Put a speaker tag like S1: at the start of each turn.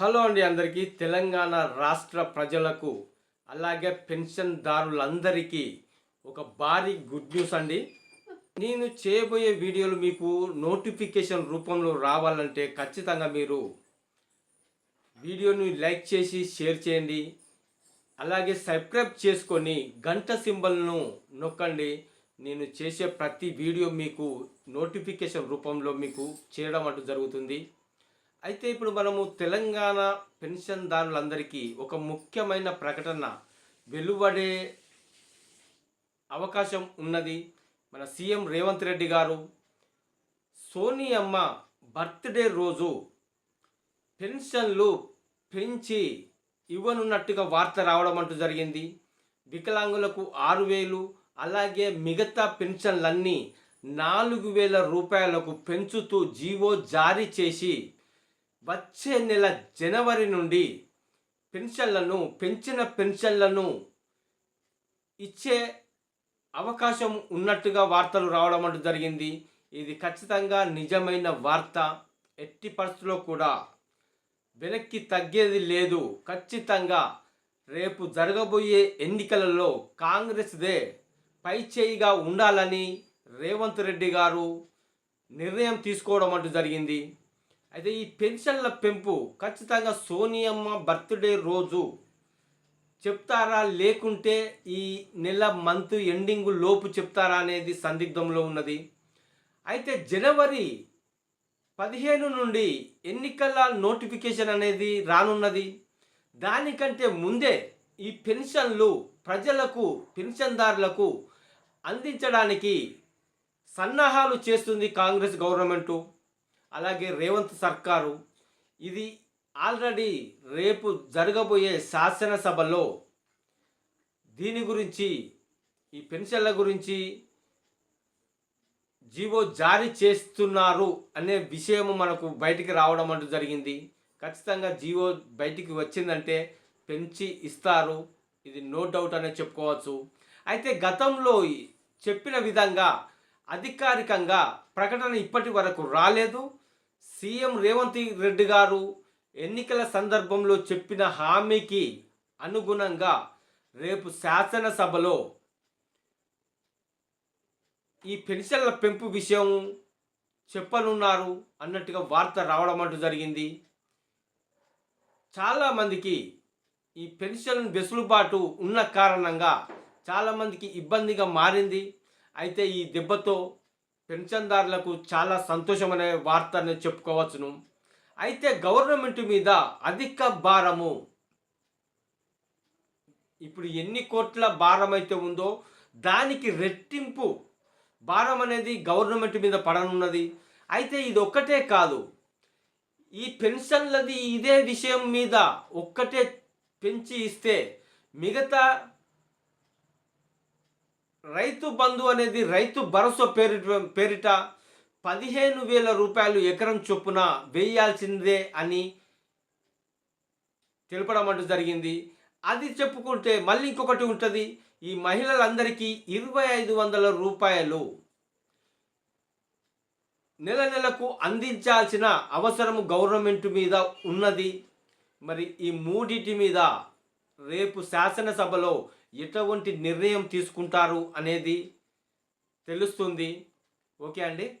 S1: Hello అండి అందరికీ. తెలంగాణ రాష్ట్ర ప్రజలకు అలాగే పెన్షన్దారులందరికీ ఒక భారీ గుడ్ న్యూస్ అండి. నేను చేయబోయే వీడియోలు మీకు నోటిఫికేషన్ రూపంలో రావాలంటే ఖచ్చితంగా మీరు వీడియోని లైక్ చేసి షేర్ చేయండి. అలాగే సబ్స్క్రైబ్ చేసుకొని గంట సింబల్ను నొక్కండి. నేను చేసే ప్రతి వీడియో మీకు నోటిఫికేషన్ రూపంలో మీకు చేయడం అంటూ జరుగుతుంది. అయితే ఇప్పుడు మనము తెలంగాణ పెన్షన్దారులందరికీ ఒక ముఖ్యమైన ప్రకటన వెలువడే అవకాశం ఉన్నది. మన సీఎం రేవంత్ రెడ్డి గారు సోనియమ్మ బర్త్డే రోజు పెన్షన్లు పెంచి ఇవ్వనున్నట్టుగా వార్త రావడం అంటూ జరిగింది. వికలాంగులకు ఆరు వేలు అలాగే మిగతా పెన్షన్లన్నీ నాలుగు వేల రూపాయలకు పెంచుతూ జీవో జారీ చేసి వచ్చే నెల జనవరి నుండి పెన్షన్లను పెంచిన పెన్షన్లను ఇచ్చే అవకాశం ఉన్నట్టుగా వార్తలు రావడం అంటూ జరిగింది. ఇది ఖచ్చితంగా నిజమైన వార్త. ఎట్టి పరిస్థితుల్లో కూడా వెనక్కి తగ్గేది లేదు. ఖచ్చితంగా రేపు జరగబోయే ఎన్నికలలో కాంగ్రెస్దే పై చేయిగా ఉండాలని రేవంత్ రెడ్డి గారు నిర్ణయం తీసుకోవడం అంటూ జరిగింది. అయితే ఈ పెన్షన్ల పెంపు ఖచ్చితంగా సోనియమ్మ బర్త్డే రోజు చెప్తారా? లేకుంటే ఈ నెల మంత్ ఎండింగ్ లోపు చెప్తారా అనేది సందిగ్ధంలో ఉన్నది. అయితే జనవరి పదిహేను నుండి ఎన్నికల నోటిఫికేషన్ అనేది రానున్నది. దానికంటే ముందే ఈ పెన్షన్లు ప్రజలకు పెన్షన్దారులకు అందించడానికి సన్నాహాలు చేస్తుంది కాంగ్రెస్ గవర్నమెంటు. అలాగే రేవంత్ సర్కారు ఇది ఆల్రెడీ రేపు జరగబోయే శాసనసభలో దీని గురించి ఈ పెన్షన్ల గురించి జీవో జారీ చేస్తున్నారు అనే విషయం మనకు బయటికి రావడం అంటూ జరిగింది. ఖచ్చితంగా జీవో బయటికి వచ్చిందంటే పెంచి ఇస్తారు. ఇది నో డౌట్ అనే చెప్పుకోవచ్చు. అయితే గతంలో చెప్పిన విధంగా అధికారికంగా ప్రకటన ఇప్పటి వరకు రాలేదు. సీఎం రేవంత్ రెడ్డి గారు ఎన్నికల సందర్భంలో చెప్పిన హామీకి అనుగుణంగా రేపు శాసనసభలో ఈ పెన్షన్ల పెంపు విషయం చెప్పనున్నారు అన్నట్టుగా వార్త రావడం అంటూ జరిగింది. చాలామందికి ఈ పెన్షన్ వెసులుబాటు ఉన్న కారణంగా చాలామందికి ఇబ్బందిగా మారింది. అయితే ఈ దెబ్బతో పెన్షన్దారులకు చాలా సంతోషమనే వార్తను చెప్పుకోవచ్చును. అయితే గవర్నమెంట్ మీద అధిక భారము. ఇప్పుడు ఎన్ని కోట్ల భారం అయితే ఉందో దానికి రెట్టింపు భారం అనేది గవర్నమెంట్ మీద పడనున్నది. అయితే ఇది ఒక్కటే కాదు. ఈ పెన్షన్లది ఇదే విషయం మీద ఒక్కటే పెంచి ఇస్తే మిగతా రైతు బంధు అనేది రైతు భరోసా పేరిట పేరిట పదిహేను వేల రూపాయలు ఎకరం చొప్పున వేయాల్సిందే అని తెలపడం అంటూ జరిగింది. అది చెప్పుకుంటే మళ్ళీ ఇంకొకటి ఉంటుంది. ఈ మహిళలందరికీ ఇరవై ఐదు వందల రూపాయలు నెల నెలకు అందించాల్సిన అవసరం గవర్నమెంట్ మీద ఉన్నది. మరి ఈ మూడిటి మీద రేపు శాసనసభలో ఎటువంటి నిర్ణయం తీసుకుంటారు అనేది తెలుస్తుంది. ఓకే అండి?